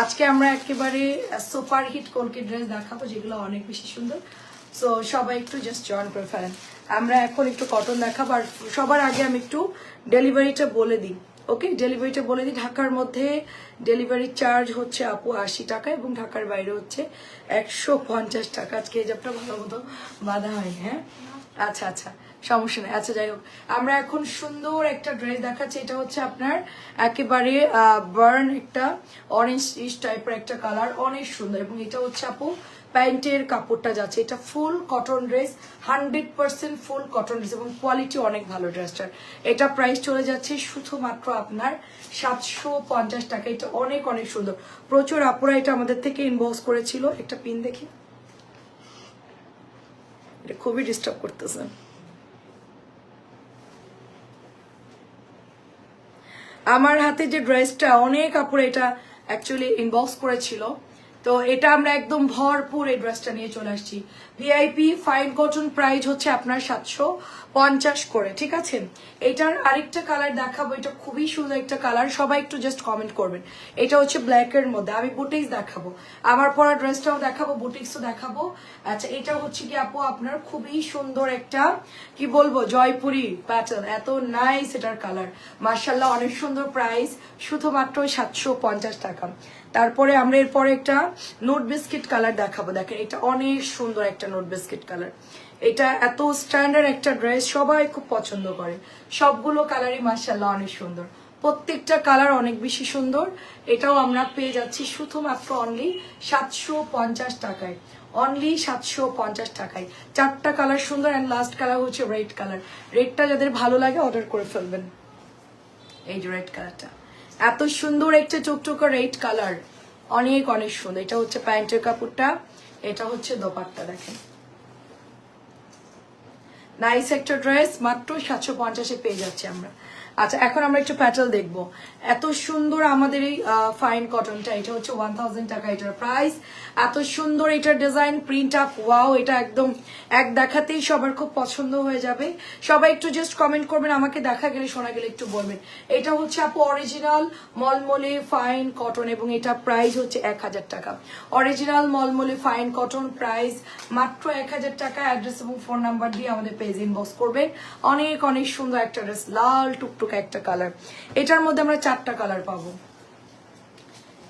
আজকে আমরা একেবারে সুপার হিট কলকি ড্রেস দেখাবো যেগুলো অনেক বেশি সুন্দর। সো সবাই একটু জাস্ট জয়েন করে ফেলেন। আমরা এখন একটু কটন দেখাবো আর সবার আগে আমি একটু ডেলিভারিটা বলে দিই ওকে ডেলিভারিটা বলে দিই। ঢাকার মধ্যে ডেলিভারি চার্জ হচ্ছে আপু আশি টাকা এবং ঢাকার বাইরে হচ্ছে একশো পঞ্চাশ টাকা। আজকে এই জাবটা ভালো মতো বাঁধা হয়নি হ্যাঁ? আচ্ছা আচ্ছা। সমস্যা নেই। আচ্ছা যাই হোক। আমরা এখন সুন্দর একটা ড্রেস দেখাচ্ছি। এটা হচ্ছে আপনার একেবারে বার্ন একটা অরেঞ্জ ইস টাইপের একটা কালার। অনেক সুন্দর। এবং এটা হচ্ছে আপু প্যান্টের কাপড়টা যাচ্ছে। এটা full cotton dress hundred percent full cotton dress এবং কোয়ালিটি অনেক ভালো ড্রেসটার। এটা প্রাইস চলে যাচ্ছে শুধুমাত্র আপনার সাতশো পঞ্চাশ টাকা। এটা অনেক অনেক সুন্দর। প্রচুর আপুরা এটা আমাদের থেকে ইনবক্স করেছিল। একটা পিন দেখি। এটা খুবই ডিস্টার্ব করতেছে। আমার হাতে যে ড্রেসটা অনেক কাপড় এটা অ্যাকচুয়ালি ইনবক্স করেছিল। তো এটা আমরা একদম ভরপুর এই ড্রেসটা নিয়ে চলে আসছি। ভিআইপি ফাইন কটন প্রাইস হচ্ছে আপনার সাতশো পঞ্চাশ করে, ঠিক আছে? এটার আরেকটা কালার দেখাবো, এটা খুবই সুন্দর একটা কালার সবাই একটু জাস্ট কমেন্ট করবেন। এটা হচ্ছে ব্ল্যাকের মধ্যে, আমি বুটিক্স দেখাবো। আমার পরা ড্রেসটাও দেখাবো বুটিক্সও দেখাবো। আচ্ছা এটা হচ্ছে কি আপু, আপনার খুবই সুন্দর একটা, কি বলব, জয়পুরি প্যাটার্ন এত নাইস এটার কালার মার্শাল্লাহ অনেক সুন্দর প্রাইস শুধুমাত্র সাতশো পঞ্চাশ টাকা। তারপরে আমরা এরপরে একটা নোট বিস্কিট কালার দেখাবো। দেখেন, এটা অনেক সুন্দর একটা নোট বিস্কিট কালার। এটা এত স্ট্যান্ডার্ড একটা ড্রেস, সবাই খুব পছন্দ করে। সবগুলো কালারই মার্শাল্লাহ অনেক সুন্দর। প্রত্যেকটা কালার অনেক বেশি সুন্দর। এটাও আমরা পেয়ে যাচ্ছি শুধুমাত্র অনলি সাতশো পঞ্চাশ টাকায়। অনলি সাতশো পঞ্চাশ টাকায়। চারটা কালার সুন্দর অ্যান্ড লাস্ট কালার হচ্ছে রেড কালার। রেডটা যাদের ভালো লাগে অর্ডার করে ফেলবেন। এই যে রেড কালারটা। এত সুন্দর একটা চকচকা রেড কালার। অনেক অনেক সুন্দর। এটা হচ্ছে প্যান্টের কাপড়টা, এটা হচ্ছে দোপাট্টা, দেখেন। নাইস একটা ড্রেস মাত্র সাতশো পঞ্চাশে পেয়ে যাচ্ছি আমরা। আচ্ছা এখন আমরা একটু প্যাটেল দেখব। এত সুন্দর আমাদের এই ফাইন কটনটা এটা হচ্ছে ওয়ান থাউজেন্ড টাকা এটার প্রাইস এত সুন্দর এটার ডিজাইন প্রিন্ট আপ ওয়াও এটা একদম এক দেখাতেই সবার খুব পছন্দ হয়ে যাবে। সবাই একটু জাস্ট কমেন্ট করবেন, আমাকে দেখা গেলে, শোনা গেলে একটু বলবেন। এটা হচ্ছে আপু অরিজিনাল মলমলে ফাইন কটন এবং এটা প্রাইস হচ্ছে এক হাজার টাকা। অরিজিনাল মলমলে ফাইন কটন প্রাইস মাত্র এক হাজার টাকা। অ্যাড্রেস এবং ফোন নাম্বার দিয়ে আমাদের পেজ ইনবক্স করবেন। অনেক অনেক সুন্দর একটা ড্রেস লাল টুকটুক একটা কালার এটার মধ্যে আমরা চারটা কালার পাবো।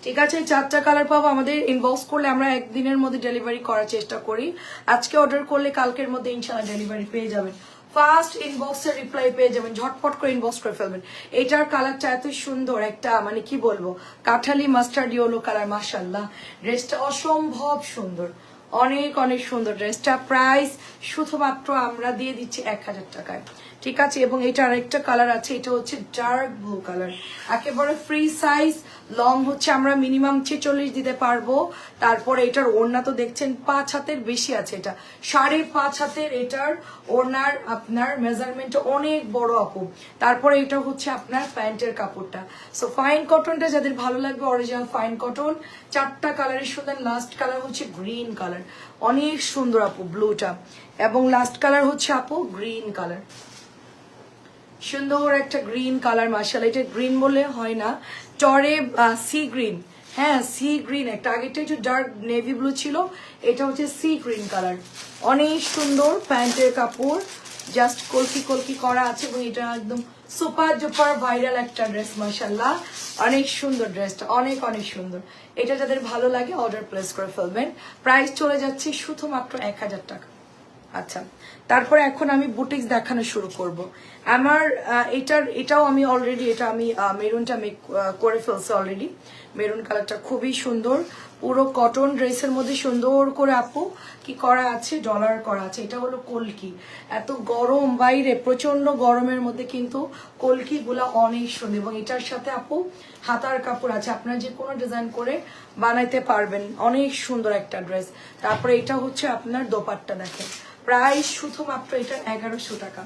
ঠিক আছে, চারটা কালার পাবো। আমাদের ইনবক্স করলে আমরা একদিনের মধ্যে ডেলিভারি করার চেষ্টা করি। আজকে অর্ডার করলে কালকের মধ্যে ইনশাল্লাহ ডেলিভারি পেয়ে যাবেন। ফার্স্ট ইনবক্সের রিপ্লাই পেয়ে যাবেন, ঝটপট করে ইনবক্স করে ফেলবেন। এটার কালারটা এত সুন্দর, একটা মানে কি বলব? কাঠালি মাস্টার্ড ইয়েলো কালার মাসাল্লাহ ড্রেসটা অসম্ভব সুন্দর। অনেক অনেক সুন্দর ড্রেসটা প্রাইস শুধুমাত্র আমরা দিয়ে দিচ্ছি এক হাজার টাকায়। ঠিক আছে, এবং এটা আরেকটা কালার আছে, এটা হচ্ছে ডার্ক ব্লু কালার একেবারে ফ্রি সাইজ লং হচ্ছে, আমরা মিনিমাম ছেচল্লিশ দিতে পারব। তারপরে এটার ওড়না তো দেখছেন, পাঁচ হাতের বেশি আছে এটা। সাড়ে পাঁচ হাতের এটার ওড়নার আপনার মেজারমেন্ট অনেক বড় আপু। তারপরে এটা হচ্ছে আপনার প্যান্টের কাপড়টা। সো ফাইন কটনটা যাদের ভালো লাগবে অরিজিনাল ফাইন কটন চারটা কালারের সুন্দর লাস্ট কালার হচ্ছে গ্রিন কালার অনেক সুন্দর আপু ব্লুটা এবং লাস্ট কালার হচ্ছে আপু গ্রিন কালার সুন্দর একটা গ্রিন কালার মার্শাল এটা গ্রিন বলে হয় না। টরে সি গ্রিন হ্যাঁ সি গ্রিন একটা আগেরটা একটু ডার্ক নেভি ব্লু ছিল। এটা হচ্ছে সি গ্রিন কালার অনেক সুন্দর প্যান্টের কাপড়। জাস্ট কলকি কলকি করা আছে এবং এটা একদম সুপার জুপার ভাইরাল একটা ড্রেস মার্শাল্লাহ অনেক সুন্দর ড্রেসটা অনেক অনেক সুন্দর। এটা যাদের ভালো লাগে অর্ডার প্লেস করে ফেলবেন। প্রাইস চলে যাচ্ছে শুধুমাত্র এক হাজার টাকা। আচ্ছা। তারপরে এখন আমি বুটিক্স দেখানো শুরু করব। আমার এটার, এটাও আমি অলরেডি এটা আমি মেরুনটা মেক করে ফেলছি অলরেডি মেরুন কালারটা খুবই সুন্দর। পুরো কটন ড্রেসের মধ্যে সুন্দর করে আপু, কি করা আছে? ডলার করা আছে। এটা হলো কলকি। এত গরম, বাইরে প্রচণ্ড গরমের মধ্যে কিন্তু কলকি গুলা অনেক সুন্দর। এবং এটার সাথে আপু, হাতার কাপড় আছে। আপনারা যে কোনো ডিজাইন করে বানাইতে পারবেন। অনেক সুন্দর একটা ড্রেস তারপরে এটা হচ্ছে আপনার দোপাট্টা দেখেন। প্রাইস শুধুমাত্র এটা এগারোশো টাকা।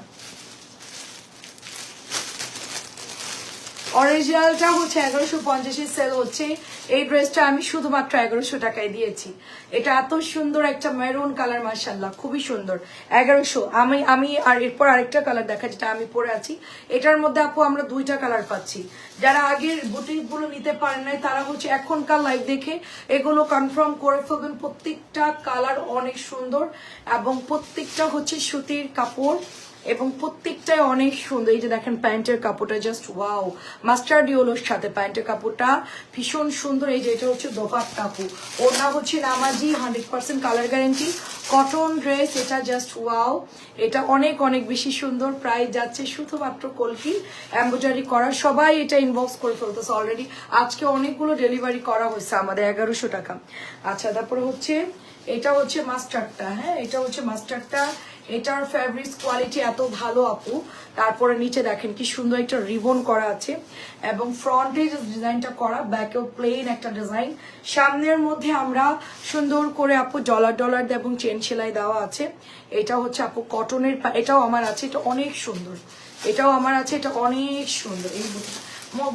অরিজিনালটা হচ্ছে এগারোশো পঞ্চাশে সেল হচ্ছে। এই ড্রেসটা আমি শুধুমাত্র এগারোশো টাকায় দিয়েছি। এটা এত সুন্দর একটা মেরুন কালার মার্শাল্লাহ খুবই সুন্দর। এগারোশো, আমি আমি আর এরপর আরেকটা কালার দেখা যেটা আমি পরে আছি। এটার মধ্যে আপু আমরা দুইটা কালার পাচ্ছি। যারা আগের বুটিকগুলো নিতে পারেন নাই, তারা হচ্ছে এখনকার লাইভ দেখে এগুলো কনফার্ম করে ফেলবেন। প্রত্যেকটা কালার অনেক সুন্দর এবং প্রত্যেকটা হচ্ছে সুতির কাপড়। এবং প্রত্যেকটাই অনেক সুন্দর। এই যে দেখেন, প্যান্টের কাপড়টা জাস্ট ওয়াও মাস্টার্ড ইয়েলোর সাথে প্যান্টের কাপড়টা ভীষণ সুন্দর। এই যে এটা হচ্ছে দোপাট কাপড়। ওটা হচ্ছে নামাজি hundred percent colour guarantee cotton dress এটা জাস্ট ওয়াও এটা অনেক অনেক বেশি সুন্দর। প্রাইস যাচ্ছে শুধুমাত্র কলকি এম্ব্রয়ডারি করা। সবাই এটা ইনবক্স করে ফেলতেছে অলরেডি আজকে অনেকগুলো ডেলিভারি করা হয়েছে আমাদের এগারোশো টাকা। আচ্ছা তারপরে হচ্ছে, এটা হচ্ছে মাস্টারটা হ্যাঁ? এটা হচ্ছে মাস্টারটা এটার ফ্যাব্রিক্স কোয়ালিটি এত ভালো আপু। তারপরে নিচে দেখেন কি সুন্দর একটা রিবন করা আছে। এবং ফ্রন্টে যে ডিজাইনটা করা ব্যাকেও প্লেন একটা ডিজাইন সামনের মধ্যে আমরা সুন্দর করে আপু ডলার ডলার এবং চেন সেলাই দেওয়া আছে। এটা হচ্ছে আপু কটনের এটাও আমার আছে, এটা অনেক সুন্দর। এটাও আমার আছে, এটা অনেক সুন্দর। এই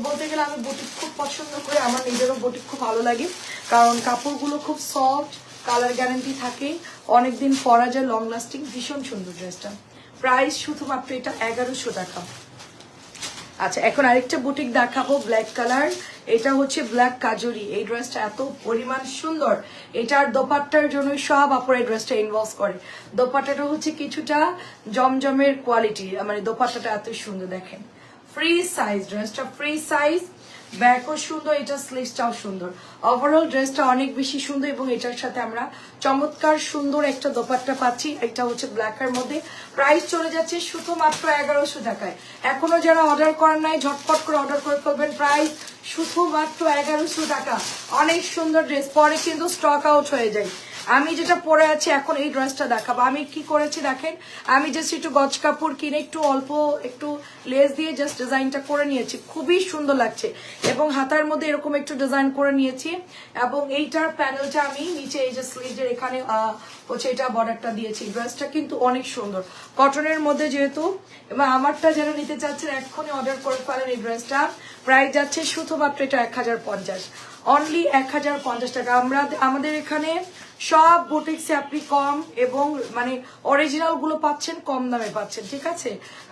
বলতে গেলে আমি বুটিক খুব পছন্দ করি, আমার নিজেরও বুটিক খুব ভালো লাগে। কারণ কাপড়গুলো খুব সফট কালার গ্যারান্টি থাকে। অনেকদিন পরা যায় লং লাস্টিং ভীষণ সুন্দর ড্রেসটা প্রাইস শুধুমাত্র এটা এগারোশো টাকা। আচ্ছা এখন আরেকটা বুটিক দেখাবো ব্ল্যাক কালার এটা হচ্ছে ব্ল্যাক কাজরি। এই ড্রেসটা এত পরিমাণ সুন্দর। এটার দোপাট্টার জন্য সব আপুর এই ড্রেসটা ইনভলভ করে। দোপাট্টাটা হচ্ছে কিছুটা জমজমের কোয়ালিটি মানে দোপাট্টাটা এত সুন্দর, দেখেন। ফ্রি সাইজ ড্রেসটা ফ্রি সাইজ ব্যাকও সুন্দর এটা স্লিভসটাও সুন্দর। ওভারঅল ড্রেসটা অনেক বেশি সুন্দর এবং এটার সাথে আমরা চমৎকার সুন্দর একটা দোপাট্টা পাচ্ছি। এটা হচ্ছে ব্ল্যাকের মধ্যে। প্রাইস চলে যাচ্ছে শুধুমাত্র এগারোশো টাকায়। এখনও যারা অর্ডার করেন নাই, ঝটপট করে অর্ডার করে ফেলবেন। প্রাইস শুধুমাত্র এগারোশো টাকা। অনেক সুন্দর ড্রেস পরে কিন্তু স্টক আউট হয়ে যায়। আমি যেটা পরে আছি, এখন এই ড্রেসটা দেখাবো। আমি কি করেছি দেখেন, আমি জাস্ট একটু গজ কাপড় কিনে একটু অল্প একটু লেস দিয়ে জাস্ট ডিজাইনটা করে নিয়েছি। খুবই সুন্দর লাগছে। এবং হাতার মধ্যে এরকম একটু ডিজাইন করে নিয়েছি। এবং এইটার প্যানেলটা আমি নিচে এই যে স্লিভের এখানে হচ্ছে এটা বর্ডারটা দিয়েছি ড্রেসটা কিন্তু অনেক সুন্দর। কটনের মধ্যে যেহেতু এবং আমারটা যারা নিতে চাচ্ছেন, এক্ষুনি অর্ডার করে ফেলেন এই ড্রেসটা। প্রাইস যাচ্ছে শুধুমাত্র এটা এক হাজার পঞ্চাশ। অনলি এক হাজার পঞ্চাশ টাকা। আমরা, আমাদের এখানে সব বুটিক্সে আপনি কম এবং মানে অরিজিনালগুলো পাচ্ছেন, কম দামে পাচ্ছেন, ঠিক আছে?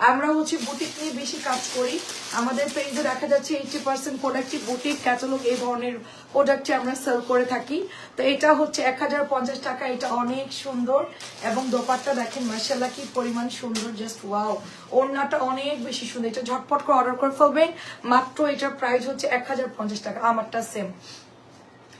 আমরা হচ্ছে বুটিক নিয়ে বেশি কাজ করি। আমাদের পেজে দেখা যাচ্ছে এইটি পার্সেন্ট প্রোডাক্টটি বুটিক ক্যাটালগ এই ধরনের প্রোডাক্টে আমরা সেল করে থাকি। তো এটা হচ্ছে এক হাজার পঞ্চাশ টাকা, এটা অনেক সুন্দর। এবং দোপারটা দেখেন মার্শাল্লাহ কি পরিমাণ সুন্দর জাস্ট ওয়াও ওড়নাটা অনেক বেশি সুন্দর। এটা ঝটপট করে অর্ডার করে ফেলবেন, মাত্র এটার প্রাইস হচ্ছে এক হাজার পঞ্চাশ টাকা, আমারটা সেম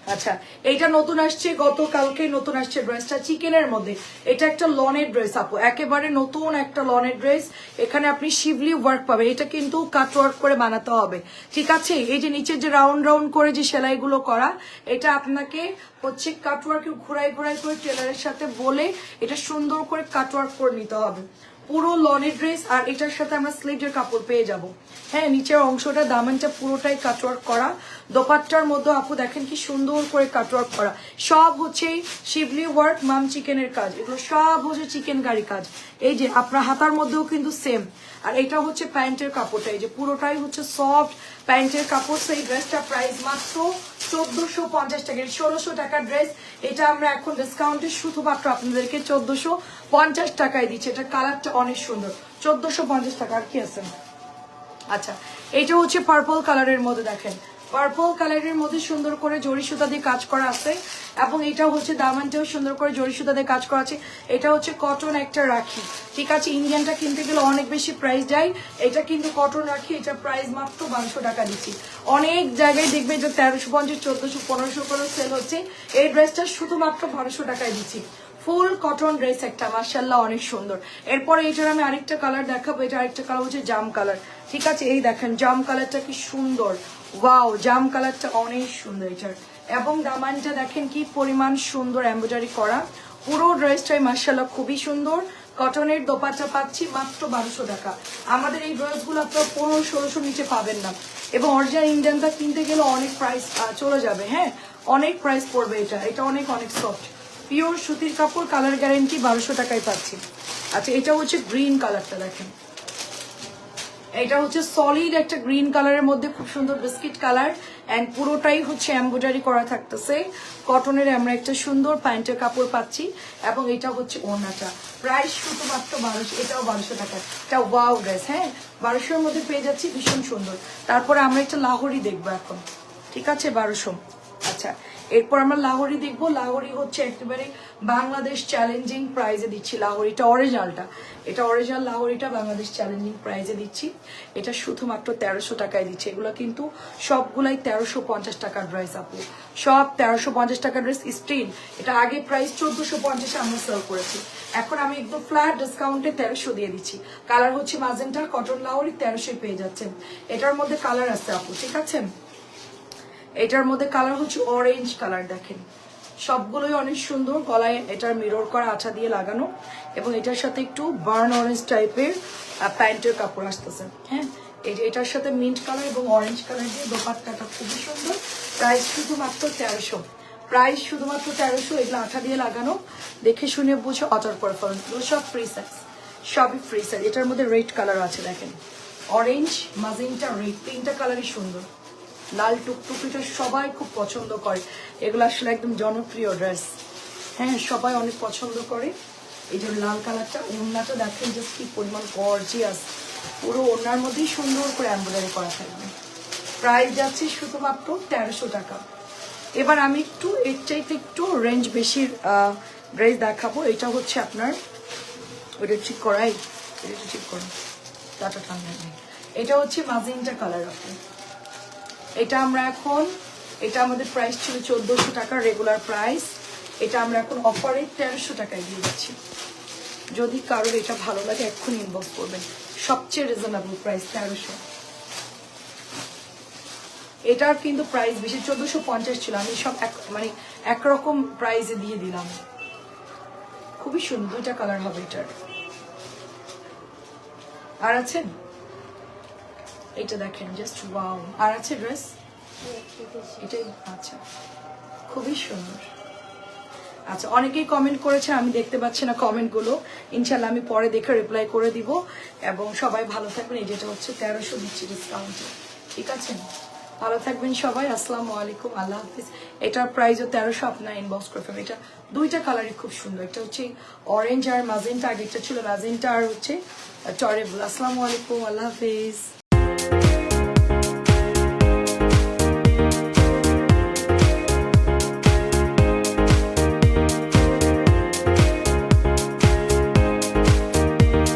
আচ্ছা এইটা নতুন আসছে, গতকালকে নতুন আসছে ড্রেসটা চিকেনের মধ্যে। এটা একটা লনের ড্রেস আপু। একেবারে নতুন একটা লনের ড্রেস এখানে আপনি শিবলি ওয়ার্ক পাবেন। এটা কিন্তু কাট ওয়ার্ক করে বানাতে হবে। ঠিক আছে? এই যে নিচে যে রাউন্ড রাউন্ড করে যে সেলাইগুলো করা, এটা আপনাকে হচ্ছে কাট ওয়ার্ক ঘুরাই ঘুরাই করে টেলারের সাথে বলে এটা সুন্দর করে কাট ওয়ার্ক করে নিতে হবে। পুরো লনের ড্রেস আর এটার সাথে আমরা স্লিভের কাপড় পেয়ে যাব। হ্যাঁ নিচের অংশটা, দামানটা পুরোটাই কাটওয়ার্ক করা। দোপাট্টার মধ্যে আপু দেখেন কি সুন্দর করে কাটওয়ার্ক করা। সব হচ্ছে শিবলি ওয়ার্ক মাম চিকেনের কাজ। এগুলো সব হচ্ছে চিকেন কারি কাজ। এই যে আপনার হাতার মধ্যেও কিন্তু সেম আর এটা হচ্ছে প্যান্টের কাপড়টা। এই যে পুরোটাই হচ্ছে সফট প্যান্টের কাপড়। সেই ড্রেসটা প্রাইস মাত্র চোদ্দশো পঞ্চাশ টাকা। ষোলোশো টাকার ড্রেস এটা আমরা এখন ডিসকাউন্টে শুধুমাত্র আপনাদেরকে চোদ্দশো পঞ্চাশ টাকায় দিচ্ছি। এটা কালারটা অনেক সুন্দর। চোদ্দশো পঞ্চাশ টাকা আর কি আছে? আচ্ছা এটা হচ্ছে পার্পল কালারের মধ্যে দেখেন। পার্পল কালারের মধ্যে সুন্দর করে জরি সুতা দিয়ে কাজ করা আছে এবং এটা হচ্ছে দামানটাও সুন্দর করে জরি সুতা দিয়ে কাজ করা আছে। এটা হচ্ছে কটন একটা রাখি। ঠিক আছে, ইন্ডিয়ানটা কিনতে গেলে অনেক বেশি প্রাইস যায়। এটা কিন্তু কটন রাখি, এটা প্রাইস মাত্র বারোশো টাকা দিচ্ছি। অনেক জায়গায় দেখবে যে তেরোশো পঞ্চাশ, চোদ্দশো, পনেরোশো করে সেল হচ্ছে। এই ড্রেসটা শুধুমাত্র বারোশো টাকায় দিচ্ছি। ফুল কটন ড্রেস একটা মার্শাল্লাহ অনেক সুন্দর। এরপরে এটার আমি আরেকটা কালার দেখাবো। এটা আরেকটা কালার হচ্ছে জাম কালার ঠিক আছে, এই দেখেন, জাম কালারটা কি সুন্দর। ওয়াও জাম কালারটা অনেক সুন্দর এটার এবং দামানটা দেখেন কি পরিমাণ সুন্দর এমব্রয়ডারি করা। পুরো ড্রেসটাই মার্শাল্লাহ খুবই সুন্দর। কটনের দোপাট্টা পাচ্ছি মাত্র বারোশো টাকা। আমাদের এই ড্রেসগুলো আপনার পনেরো, ষোলোশো নিচে পাবেন না। এবং অরিজিনাল ইন্ডিয়ানটা কিনতে গেলে অনেক প্রাইস চলে যাবে হ্যাঁ? অনেক প্রাইস পড়বে এটা। এটা অনেক অনেক সফট পিওর সুতির কাপড় কালার গ্যারেন্টি বারোশো টাকায় পাচ্ছি। আচ্ছা এটা হচ্ছে গ্রিন কালারটা দেখেন। এটা হচ্ছে সলিড একটা গ্রিন কালারের মধ্যে, খুব সুন্দর বিস্কিট কালার অ্যান্ড পুরোটাই হচ্ছে এমব্রয়ডারি করা থাকতেছে। কটনের আমরা একটা সুন্দর প্যান্টের কাপড় পাচ্ছি, এবং এটা হচ্ছে ওড়নাটা। প্রাইস শুধুমাত্র বারোশো এটাও বারোশো টাকা। এটা ওয়াও ড্রেস হ্যাঁ? বারোশোর মধ্যে পেয়ে যাচ্ছি, ভীষণ সুন্দর। তারপরে আমরা একটা লাহোরি দেখব এখন। ঠিক আছে, বারোশো। আচ্ছা। এরপর আমরা লাহোরি দেখব। লাহোরি হচ্ছে একেবারে বাংলাদেশ চ্যালেঞ্জিং প্রাইজে দিচ্ছি। লাহোরিটা অরিজিনালটা এটা অরিজিনাল লাহোরিটা বাংলাদেশ চ্যালেঞ্জিং প্রাইজে দিচ্ছি। এটা শুধুমাত্র তেরোশো টাকায় দিচ্ছি। এগুলো কিন্তু সবগুলাই তেরোশো পঞ্চাশ টাকার ড্রেস আপু। সব তেরোশো পঞ্চাশ টাকার ড্রেস স্টিল এটা আগে প্রাইস চোদ্দশো পঞ্চাশে আমরা সেল করেছি। এখন আমি একদম ফ্ল্যাট ডিসকাউন্টে তেরোশো দিয়ে দিচ্ছি। কালার হচ্ছে মাজেন্টার কটন লাহোরি তেরোশোই পেয়ে যাচ্ছেন। এটার মধ্যে কালার আছে আপু। ঠিক আছে? এটার মধ্যে কালার হচ্ছে অরেঞ্জ কালার, দেখেন। সবগুলোই অনেক সুন্দর, গলায় এটার মিরর করা আঠা দিয়ে লাগানো এবং এটার সাথে একটু বার্ন অরেঞ্জ টাইপের প্যান্টের কাপড় আসতেছে হ্যাঁ? এটার সাথে মিন্ট কালার এবং অরেঞ্জ কালার দিয়ে দোপাট্টাটা খুবই সুন্দর। প্রাইস শুধুমাত্র তেরোশো। প্রাইস শুধুমাত্র তেরোশো, এগুলো আঠা দিয়ে লাগানো। দেখে শুনে বুঝে অর্ডার করে ফেলুন। সব ফ্রি সাইজ সবই ফ্রি সাইজ এটার মধ্যে রেড কালার আছে, দেখেন। অরেঞ্জ মাজিনটা রেড তিনটা কালারই সুন্দর। লাল টুকটুকিটা সবাই খুব পছন্দ করে। এগুলো আসলে একদম জনপ্রিয় ড্রেস হ্যাঁ সবাই অনেক পছন্দ করে। এই যে লাল কালারটা, ওড়নাটা দেখেন জাস্ট কি পরিমাণ গর্জিয়াস পুরো ওড়নার মধ্যেই সুন্দর করে এমব্রয়ডারি করা থাকবে। প্রাইস যাচ্ছে শুধুমাত্র তেরোশো টাকা। এবার আমি একটু, এর চাইতে একটু রেঞ্জ বেশির ড্রেস দেখাবো। এটা হচ্ছে আপনার ওইটা ঠিক করাই, এটা ঠিক করুন। তাটা ঠান্ডা নেই। এটা হচ্ছে মাজিনটা কালার আপনি। এটা আমরা এখন, এটা আমাদের প্রাইস ছিল চোদ্দোশো টাকা রেগুলার প্রাইস এটা আমরা এখন অফারে তেরোশো টাকায় দিয়ে দিচ্ছি। যদি কারোর এটা ভালো লাগে, এক্ষুনি ইনবক্স করবেন। সবচেয়ে রিজনেবল প্রাইস তেরোশো। এটার কিন্তু প্রাইস বেশি, চোদ্দোশো পঞ্চাশ ছিল। আমি সব এক মানে একরকম প্রাইসে দিয়ে দিলাম। খুবই সুন্দর, দুইটা কালার হবে এটার। আর আছেন? এটা দেখেন জাস্ট ওয়াও আর আছে ড্রেস এটাই আচ্ছা। খুবই সুন্দর। আচ্ছা অনেকেই কমেন্ট করেছে, আমি দেখতে পাচ্ছি না কমেন্টগুলো ইনশাল্লাহ আমি পরে দেখে রিপ্লাই করে দিব। এবং সবাই ভালো থাকবেন। এই যেটা হচ্ছে তেরোশো দিচ্ছি ডিসকাউন্টে ঠিক আছে? ভালো থাকবেন সবাই। আসসালামু আলাইকুম। আল্লাহ হাফিজ। এটার প্রাইসও তেরোশো, আপনার ইনবক্স করে ফেলবেন এটা দুইটা কালারই খুব সুন্দর। এটা হচ্ছে অরেঞ্জ আর মাজেন্টা আগেরটা ছিল ম্যাজেন্টা আর হচ্ছে টরেবল আসসালামু আলাইকুম। আল্লাহ হাফিজ।